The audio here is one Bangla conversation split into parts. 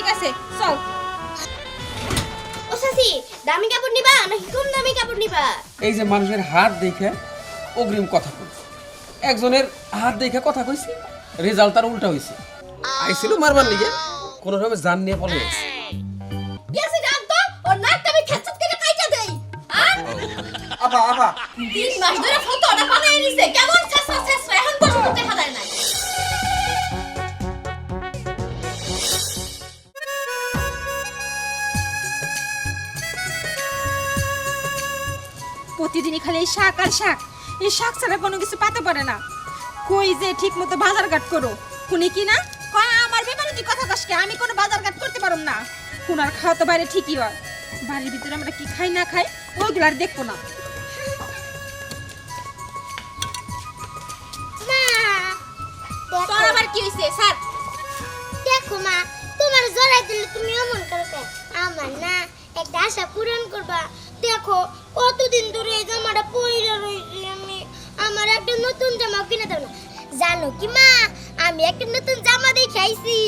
ঠিক আছে চল। ও সাসি দামি কাপড় নিবা নাকি কম দামি কাপড় নিবা? এই যে মানুষের হাত দেখে অগ্রিম কথা কই একজনের হাত দেখে কথা কইছি রেজাল্ট তার উল্টা হইছে। আইছিল মারবার লিগে কোন রকমে জান নিয়ে পলে গেছে। গেছে গান তো? ওর নাকটা আমি খেচত করে কাইটা দেই। আপা আপা। তিন মাস ধরে ফটোটা বানাই নিছে। কেমন ছেসরা ছেসরা প্রতিদিনই খালি এই শাক আর শাক। এই শাক ছাড়া কোনো কিছু পাতে পারে না। কই যে ঠিক মতো বাজার ঘাট করো। শুনি কি না? কয় আমার ব্যাপারে তুই কথা কসকে আমি কোনো বাজার ঘাট করতে পারুম না। কুনার খাওয়া তো বাইরে ঠিকই হয়। বাড়ির ভিতরে আমরা কি খাই না খাই ওইগুলো আর দেখব না। তোর আবার কি হয়েছে স্যার? দেখো মা তোমার জড়াই দিলে তুমি অমন করো আমার না একটা আশা পূরণ করবা। দেখো কতদিন ধরে এই জামাটা পরে রয়েছি আমি? আমার একটা নতুন জামা কিনে দাও না। জানো কি মা? আমি একটা নতুন জামা দেখে আইছি।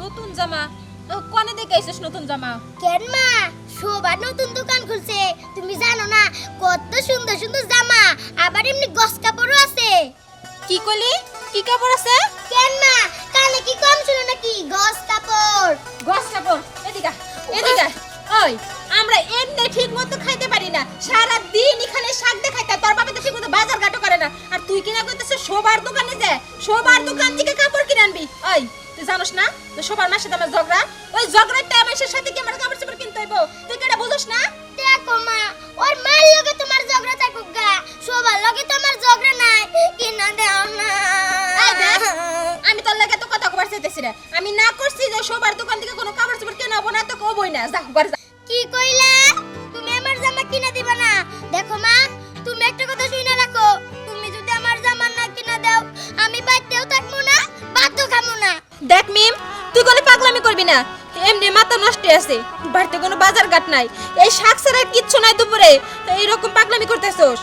নতুন জামা? কনে দেখে নতুন জামা? কেন মা? সবার নতুন দোকান খুলছে। তুমি জানো না কত সুন্দর সুন্দর জামা। আবার এমনি গস কাপড়ও আছে। কি কইলি? কি কাপড় আছে? না। আমি না করছি যে সবার দোকান থেকে কোনো কাপড় চোপড় কেনা হব না তো কবই না। যা ঘরে যা কি কইলে? তুমি আমার জামা কিনা দিবা না? দেখো মা তুমি একটা কথা শুনে রাখো। তুমি যদি আমার জামা না কিনা দাও আমি বাইতেও থাকব না ভাতও খাব না। দেখ মিম তুই কোনো পাগলামি করবি না। এমনি মাথা নষ্ট আছে। বাড়িতে কোনো বাজার ঘাট নাই। এই শাক ছাড়া কিচ্ছু নাই দুপুরে। এইরকম পাগলামি করতেছস।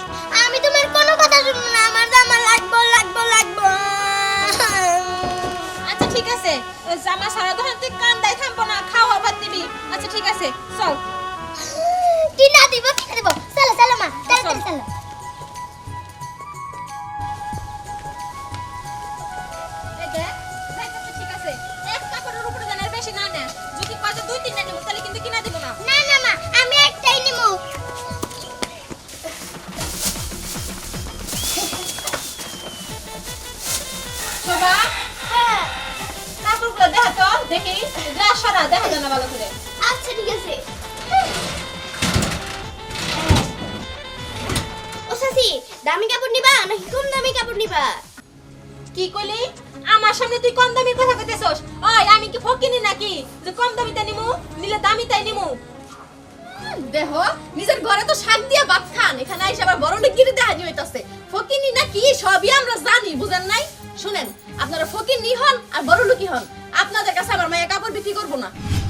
দেখা? যা সারা দেখা যায় না ভালো করে। আচ্ছা ঠিক আছে। ও সাসি দামি কাপড় নিবা নাকি কম দামি কাপড় নিবা? কি কইলি? আমার সামনে তুই কম দামির কথা কইতেছস। ওই আমি কি ফকিনি নাকি? যে কম দামিতে নিমু নিলে দামিতাই নিমু। দেহ নিজের ঘরে তো শাক দিয়ে ভাত খান এখানে আইসা আবার বড় গিরি দেখানি হইতাছে। ফকিনি নাকি? সবই আমরা জানি বুঝেন নাই? শুনেন আপনারা ফকিনি হন আর বড় লোকই হন। আপনাদের কাছে আমার মায়ের কাপড় বিক্রি করব না।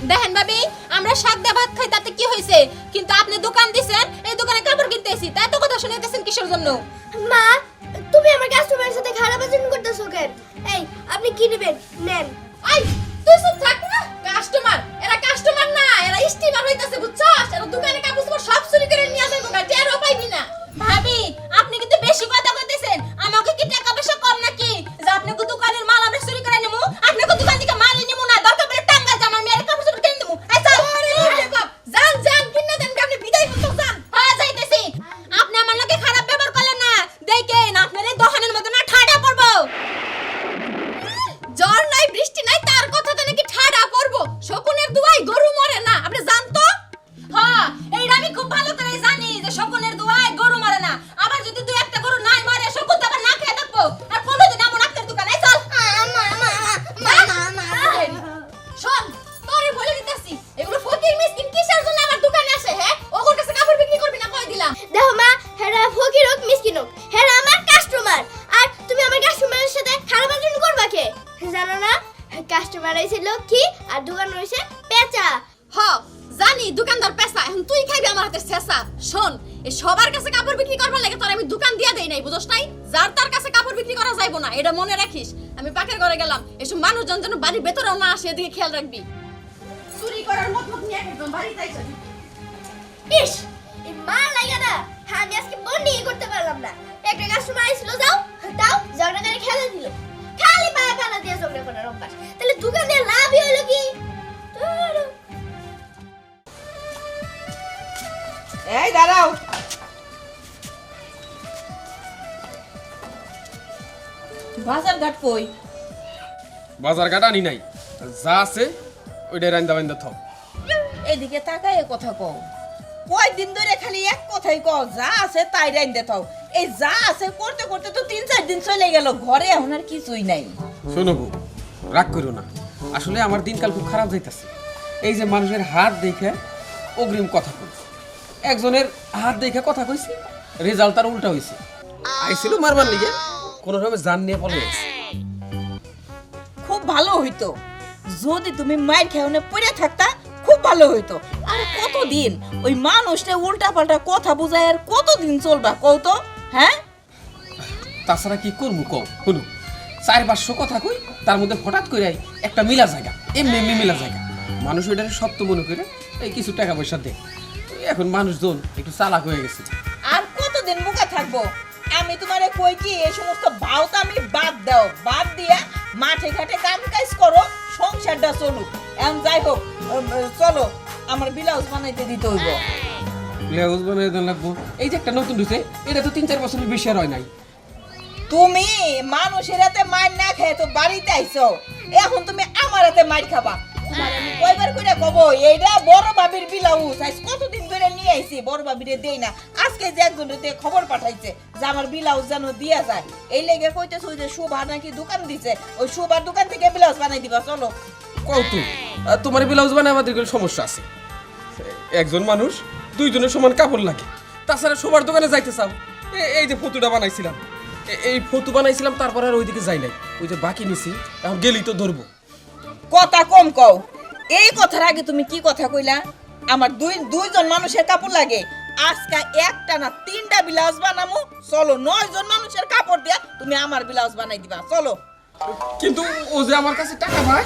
দেখেন ভাবি, আমরা শাক দিয়ে ভাত খাই, তাতে কি হয়েছে? কিন্তু আপনি দোকান দিছেন, এই দোকানে কাপড় কিনতে এসি তাই তো কথা শুনাইতেছেন কিসের জন্য? মা, তুমি আমার কাস্টমারের সাথে খারাপ আচরণ করতেছো কেন? এই, আপনি কি নেবেন? মনে রাখিস? আমি পাকের ঘরে গেলাম, এসব মানুষজন যেন বাড়ির ভেতরেও না আসে, এদিকে খেয়াল রাখবি। বন্ডি করার মত মত নিয়ে একদম ইস, এই লাগা না, আমি আজকে করতে পারলাম না। একটা কাস্টমার আইছিল, যাও, দাও, ঝগড়া করে খেলা দিল। খালি পায়ে ফেলা দিয়ে তাহলে দোকানে লাভই হলো কি? এই, দাঁড়াও। বাজার ঘাট কই? বাজার ঘাট আনি নাই। যা আছে ওইটাই রান্দা বান্দা থাও এদিকে তাকায় কথা কও। কয়দিন ধরে খালি এক কথাই কও যা আছে তাই রাইন্দে থাও। এই যা আছে করতে করতে তো তিন চার দিন চলে গেল ঘরে এখন আর কিছুই নাই। শোনো বউ রাগ করো না। আসলে আমার দিনকাল খুব খারাপ যাইতাছে। এই যে মানুষের হাত দেখে অগ্রিম কথা কই একজনের হাত দেখে কথা কইছি রেজাল্ট তার উল্টা হইছে। আইছিল মারবার লিগে। কোনো রকমে জান নিয়ে গেছে খুব ভালো হইতো। যদি তুমি মায়ের খেউনে পড়ে থাকতা খুব ভালো হইতো। আর কতদিন? ওই মানুষটা উল্টা পাল্টা কথা বুঝায় আর কতদিন চলবা কও তো? হ্যাঁ? তাছাড়া কি করব কও? শুনো চার পাঁচশো কথা কই তার মধ্যে হঠাৎ করে একটা মিলা জায়গা এমনি এমনি মিলা জায়গা। মানুষ ওইটাকে সত্য মনে করে এই কিছু টাকা পয়সা দেয় এখন মানুষজন একটু চালাক হয়ে গেছে। আর কতদিন বোকা থাকব? আমি তোমারে কই কি এই সমস্ত ভাওতা আমি বাদ দাও। বাদ দিয়া মাঠে ঘাটে কাম কাজ করো সংসারটা চলুক। এখন যাই হোক চলো আমার ব্লাউজ বানাইতে দিতে হইব। ব্লাউজ বানাই দেন লাগবো? এই যে একটা নতুন ঢুকছে এটা তো তিন চার বছরের বেশি আর হয় নাই। তুমি মানুষের হাতে মার না খেয়ে তো বাড়িতে আইছো। এখন তুমি আমার হাতে মার খাবা। কয়বার কইরা কব? এইটা বড় বাবির ব্লাউজ। আজ কতদিন ধরে নিয়ে আইছি? বড় বাবিরে দেই না। আজকে যে একজন খবর পাঠাইছে যে আমার ব্লাউজ যেন দিয়া যায়। এই লেগে কইতেছে ওই যে শুভা নাকি দোকান দিছে। ওই শুভার দোকান থেকে ব্লাউজ বানাই দিবা চলো। কত তোমার ব্লাউজ বানায় আমাদের কোনো সমস্যা আছে। একজন মানুষ দুইজনের সমান কাপড় লাগে। তাছাড়া সবার দোকানে যাইতে চাও? এ- এই যে ফতুটা বানাইছিলাম। এই ফতু বানাইছিলাম তারপর আর ওইদিকে যাই নাই। ওই যে বাকি নিছি এখন গেলেই তো ধরবো। কথা কম কও। এই কথার আগে তুমি কি কথা কইলা? আমার দুই দুইজন মানুষের কাপড় লাগে। আজকে একটা না তিনটা ব্লাউজ বানামু। চলো নয় জন মানুষের কাপড় দিয়া তুমি আমার ব্লাউজ বানাই দিবা। চলো। কিন্তু ও যে আমার কাছে টাকা পায়?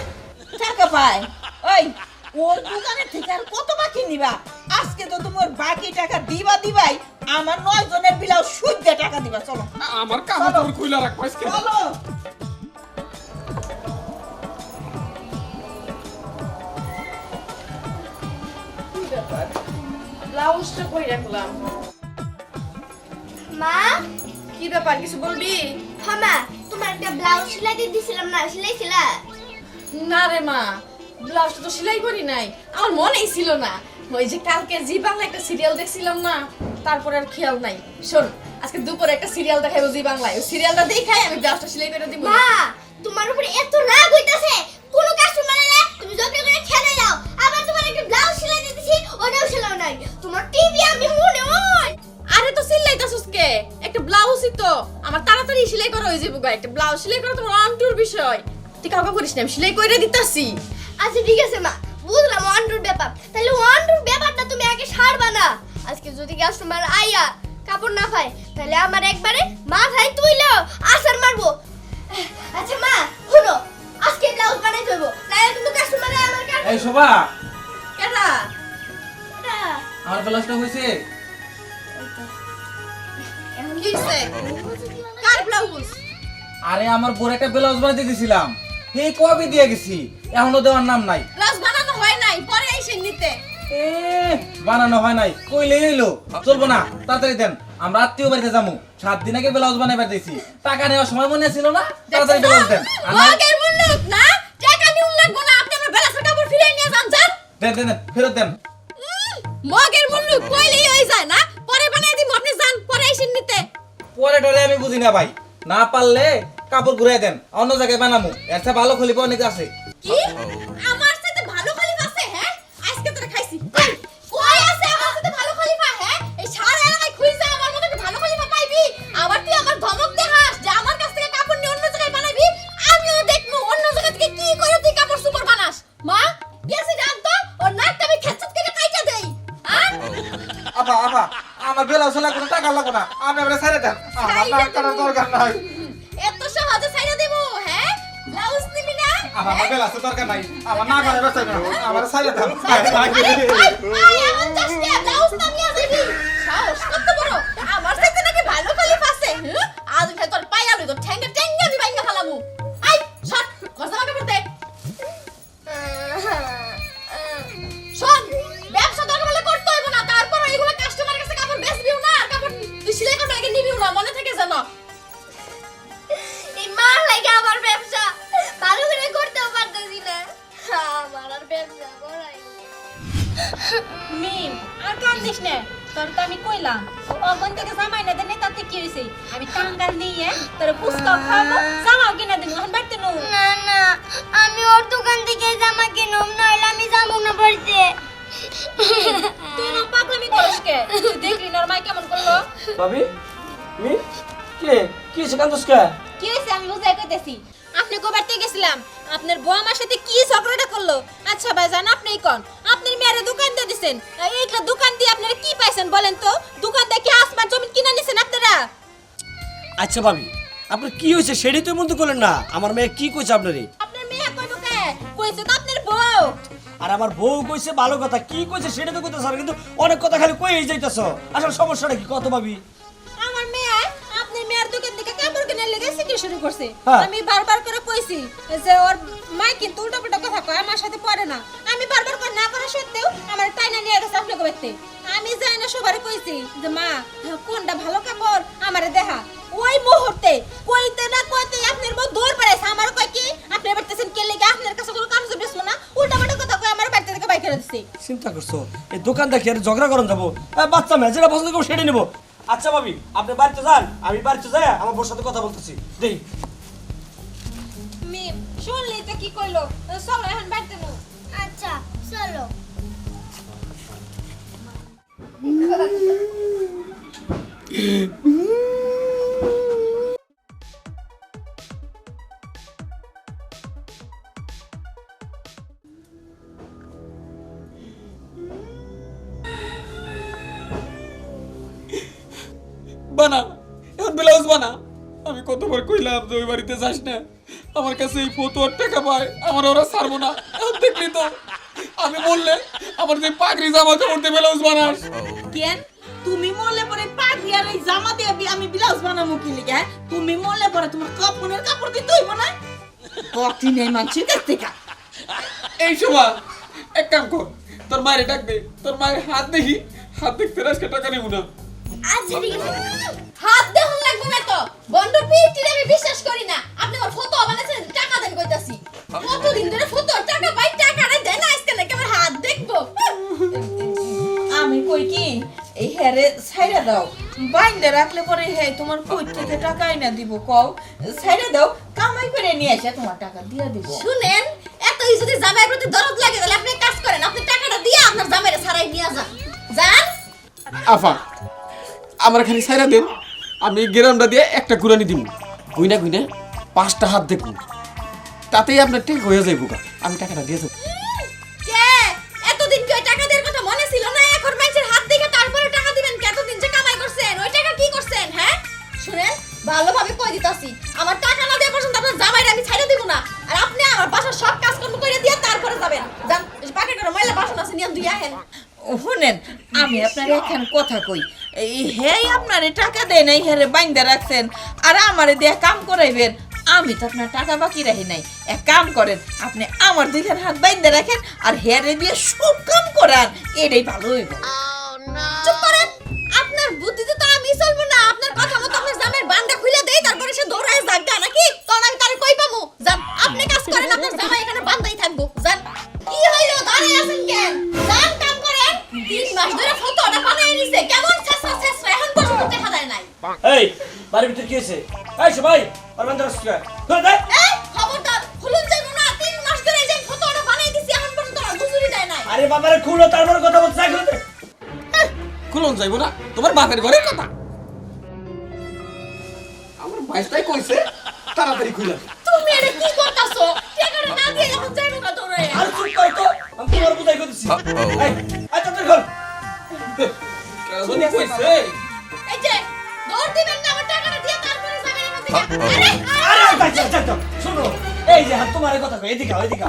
টাকা পায়? ওই ওর দোকানের থেকে আর কত বাকি নিবা? আজকে তো তোমার বাকি টাকা দিবা দিবাই আমার নয় জনের ব্লাউজ সুদ দিয়ে টাকা দিবা। চলো। আমার কাপড় খুইলা রাখ পাইস ব্লাউজটা কই রাখলাম। মা? কি ব্যাপার কিছু বলবি? হ্যাঁ মা তোমার একটা ব্লাউজ সেলাই দিয়ে দিছিলাম না সেলাইছিলা না রে মা ব্লাউজটা তো সেলাই করি নাই আমার মনেই ছিল না। ওই যে কালকে জি বাংলা একটা সিরিয়াল দেখছিলাম না তারপরে আর খেয়াল নাই। শোন আজকে দুপুরে একটা সিরিয়াল দেখাইবো জি বাংলায়। ওই সিরিয়ালটা দেখাই আমি ব্লাউজটা সেলাই করে দিব। মা তোমার উপরে এত রাগ হইতাছে কোন কাস্টমার তুমি জোকে করে খেলে ওটাও সেলাই নাই। তোমার টিভি আমি মনে হয় আরে তো সিলাইতাছস কে? একটা ব্লাউজই তো। আমার তাড়াতাড়ি সেলাই করা হয়ে যাব গা। একটা ব্লাউজ সেলাই করা তোমার অন্টুর বিষয়। তুই কাউকে করিস না আমি সেলাই করে দিতাছি। আচ্ছা ঠিক আছে মা। বুঝলাম ওয়ান্ডুর ব্যাপার। তাহলে ওয়ান্ডুর ব্যাপারটা তুমি আগে সারবা না। আজকে যদি কাস্টমার আইয়া কাপড় না পায় তাহলে আমার একবারে মাথায় তুইলো আসার মারবো। আচ্ছা মা শুনো আজকে ব্লাউজ বানাই দেবো কাস্টমার আমার এই শোভা। কেডা আমার ব্লাউজটা হয়েছে। কি হইছে? কার ব্লাউজ? আরে আমার বোর একটা ব্লাউজ বানাতে দিয়েছিলাম এই কবে দিয়ে গেছি? এখনও দেওয়ার নাম নাই। ব্লাউজ বানানো হয় নাই পরে এসে নিতে। এ, বানানো হয় নাই। কইলে এলো চলবো না তাড়াতাড়ি দেন। আমরা আত্মীয় বাড়িতে যাব সাত দিন আগে ব্লাউজ বানাইবার দিয়েছি। টাকা নেওয়ার সময় মনে ছিল না? তাড়াতাড়ি ব্লাউজ দেন। না- না টাকা নিউন লাগবো না। আপনি আমার বেলাসের কাপড় ফিরিয়ে নিয়ে যান যান। দেন দেন দেন, ফেরত দেন। মগের মুন্ডু কইলেই হই যায় না? পরে বানাই দিব আপনি যান পরে আইসেন নিতে। পরে ঢলে আমি বুঝি না ভাই। না পারলে কাপড় ঘুরে দেন অন্য জায়গায় বানামু। এর চেয়ে ভালো খুলিব অনেক আছে। কি? আমার এত সহজে ছাইড়া দেব হ্যাঁ ব্লাউজ নিবি না আমার মোবাইল আছে দরকার নাই আমার না করে ব্যস্ত আমার সাইলে দাও মিম আর কান্দিস না। তোর তো আমি কইলাম অগন থেকে জামাই না দেনে তাতে কি হইছে? আমি টাঙ্গাল নিয়ে তোর পুস্তক খাব জামাও কিনা দিন এখন বাড়তে নো না না আমি ওর দোকান থেকে জামা কিনুম নইলে আমি যাব না বাড়িতে। তুই না পাগলামি করিস কে? তুই দেখলি নরমাই কেমন করল? ভাবি মি কে? কি হয়েছে কান্দুস কে? কি হয়েছে আমি বুঝাই কইতেছি। আপনি গোবারতে গেছিলাম? আপনার বউ আমার সাথে কি ঝগড়াটা করল? আচ্ছা ভাই জান আপনি কোন? আপনার মেয়ের দোকান দিয়ে দিছেন। এইটা দোকান দিয়ে আপনারা কি পাইছেন বলেন তো? দোকান দিয়ে কি আসমান জমি কিনে নিছেন আপনারা? আচ্ছা ভাবি আপনার কি হয়েছে সেটাই তো মনে করলেন না। আমার মেয়ে কি কইছে আপনারে? আপনার মেয়ে কইব কে? কইছে তো আপনার বউ। আর আমার বউ কইছে ভালো কথা। কি কইছে সেটা তো কইতে স্যার কিন্তু অনেক কথা খালি কইই যাইতাছ। আসলে সমস্যাটা কি? কত ভাবি আমার মেয়ে আপনার মেয়ের দোকান থেকে কাপড় কিনে লেগে শিখে শুরু করছে। হ্যাঁ। আমি বারবার করে কইছি যে ওর মা কিন্তু উল্টা পুল্টা কথা কয় আমার সাথে পড়ে না। আমি বারবার করে না করা সত্ত্বেও আমার টাইনা নিয়ে গেছে আপনাকে বাড়িতে আমি যাই না সবারে কইছি যে মা কোনটা ভালো কাপড়? আমারে দেখা ওই মুহূর্তে কইতে না কইতে আপনার বউ দৌড় পেরেছে আমার কয় কি আপনি বাড়তেছেন কে লেগে? আপনার কাছে কোনো কাম বেসবো না। উল্টা পাল্টা কথা কয় আমার বাড়িতে থেকে বাইক দিচ্ছে চিন্তা করছ? এই দোকান দেখি আর ঝগড়া করন যাব? বাচ্চা মেয়ে যেটা পছন্দ করব সেটাই নেব। আচ্ছা ভাবি আপনি বাড়িতে যান আমি বাড়িতে যাই আমার বোর সাথে কথা বলতেছি। দেই। মিম শুনলি তো কি কইলো? চলো এখন বাড়িতে নো আচ্ছা চলো। বানা যে যাস না। আমার কাছে এই ফতুয়ার টাকা পায় আমার ওরা ছাড়বো না। দেখলি তো আমি বললে আমার যে পাগড়ি জামা কাপড় দিয়ে ব্লাউজ বানাস। কেন? তুমি মরলে পরে পাগড়ি আর এই জামা দিয়ে আমি ব্লাউজ বানাবো কি লিগে হ্যাঁ? তুমি মরলে পরে তোমার কাপড়ের কাপড় দিতে হইব না? কঠিন এই মানুষের কাছ থেকে। এই সময় এক কাম কর তোর মায়ের ডাক দে তোর মায়ের হাত দেখি হাত দেখতে আজকে টাকা নেব না। আচ্ছা ঠিক আছে। হাত দেহন লাগবে না তো। বন্ড পিটিরে আমি বিশ্বাস করি না। আপনি আমার ফটো বানাইছেন টাকা দেন কইতাছি। কতদিন ধরে ফটো টাকা পাই টাকাটা দেন আজকে নাকি আমার হাত দেখব। আমি কই কি এই হেরে ছাইরা দাও। বাইন্দে রাখলে পরে হে তোমার কই থেকে টাকা না দিব কও। ছাইরা দাও কামাই করে নিয়ে এসে তোমার টাকা দিয়া দিব। শুনেন এতই যদি জামাইয়ের প্রতি দরদ লাগে তাহলে আপনি কাজ করেন আপনি টাকাটা দিয়ে আপনার জামাইরে সারাই নিয়ে যান। যান। আফা আমার খালি সাইরা দেন। আমি গ্রামটা দিয়ে একটা কুরানি দিব গুইনা গুইনা পাঁচটা হাত দেখুন তাতেই আপনার ঠিক হয়ে যাইব আমি টাকাটা দিয়ে যাব কে? এতদিন কি ওই টাকা দেওয়ার কথা মনে ছিল না? এখন মানুষের হাত দেখে তারপরে টাকা দিবেন কতদিন যে কামাই করছেন ওই টাকা কি করছেন হ্যাঁ? ভালোভাবে কই দিতাছি। আমার টাকা না দেওয়া পর্যন্ত আপনার জামাইরে আমি ছাইড়া দিব না। আর আপনি আমার বাসার সব কাজকর্ম করে দিয়ে তারপরে যাবেন। যান বাকি করে ময়লা বাসন আছে নিয়ে দুই আহেন। শুনেন আমি আপনার এখন কথা কই। হে আপনারে টাকা দেয় নাই হেরে বাইন্দা রাখছেন। আর আমারে দিয়ে কাম করাইবেন। আমি তো আপনার টাকা বাকি রাখি নাই। এক কাম করেন আপনি আমার দুইখান হাত বাইন্দা রাখেন আর হেরে দিয়ে সব কাম করান। এটাই ভালো হইব। চুপ করেন। আপনার বুদ্ধিতে কি হয়েছে এই সবাই আর বান্ধব আসছে ধরে এই খবরদার খুলুন যাইবো না তিন মাস ধরে এই যে ফটোটা বানাই দিছি এখন পর্যন্ত বুঝুরি দেয় নাই। আরে বাবারে খুলো তারপরে কথা বলতে চাই খুলতে। খুলন যাইব না তোমার বাপের ঘরের কথা। আমার বাইশটাই কইছে তাড়াতাড়ি খুলে তুমি এটা কি করতাছো? টাকাটা না দিয়ে এখন যাইবো না দৌড়ায় আর চুপ কর তো আমি তোমার বুঝাই করতেছি এই আই তাড়াতাড়ি খোল যদি কইছে এই যে দৌড় দিবেন না আমার টাকাটা দিয়ে তারপরে যাবেন এখান থেকে আরে আরে তাই, তাই, তাই, তাই, শোনো এই যে হাত তোমার কথা কই এদিকে এদিকে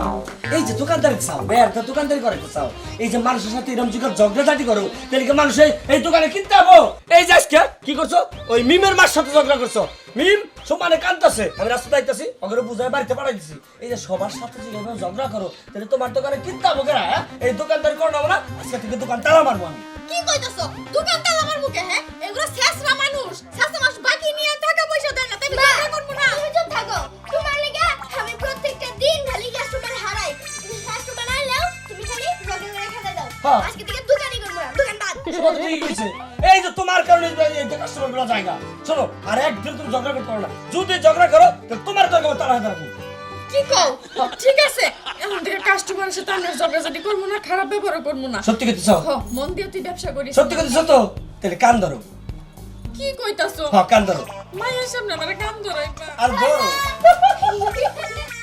এই যে দোকানদারি চাও বের দোকানদারি করে চাও। এই যে মানুষের সাথে এরকম যুগের ঝগড়াঝাটি করো তাহলে কি মানুষ এই- এই দোকানে কিনতে হব এই যে আজকে কি করছ? ওই মিমের মার সাথে ঝগড়া করছ। মিম সমানে কান্দছে আমি রাস্তা যাইতেছি ওকে বুঝাই বাড়িতে পাঠাই দিছি। এই যে সবার সাথে যদি ঝগড়া করো তাহলে তোমার দোকানে কিনতে হব কেনা হ্যাঁ? এই দোকানদারি করো না আজকে থেকে দোকান তালা মারবো আমি। কি কইতাছো? দোকান তালা আমার মুখে হ্যাঁ? এগুলো শেষরা মানুষ। শেষরা মানুষ বাকি নিয়ে টাকা পয়সা দেয় না তাই আমি করব না। তুমি চুপ থাকো। তোমার লেগে আমি প্রত্যেকটা দিন খালি কাস্টমার হারাই। তুমি কাস্টমার আইলেও তুমি খালি রগে খেতে দাও। হ্যাঁ। আজকে থেকে দোকানই করব না দোকান বাদ। এই যে তোমার কারণে এই কাস্টমারগুলো জায়গা। শোনো আর একদিন তুমি ঝগড়া করতে পারো না। যদি ঝগড়া করো তোমার দরকার তারা হাতে রাখব কি কও? ঠিক আছে। এখন থেকে কাস্টমারের সাথে আমরা ঝগড়াঝাটি করব না খারাপ ব্যবহার করব না। সত্যি কথা হ, মন দিয়ে তুই ব্যবসা করিস। সত্যি কথা তো? তাহলে কান ধরো। কি কইতাছো? হ্যাঁ কান ধরো। মায়ের সামনে আমার কান ধরাইবা। আর বড়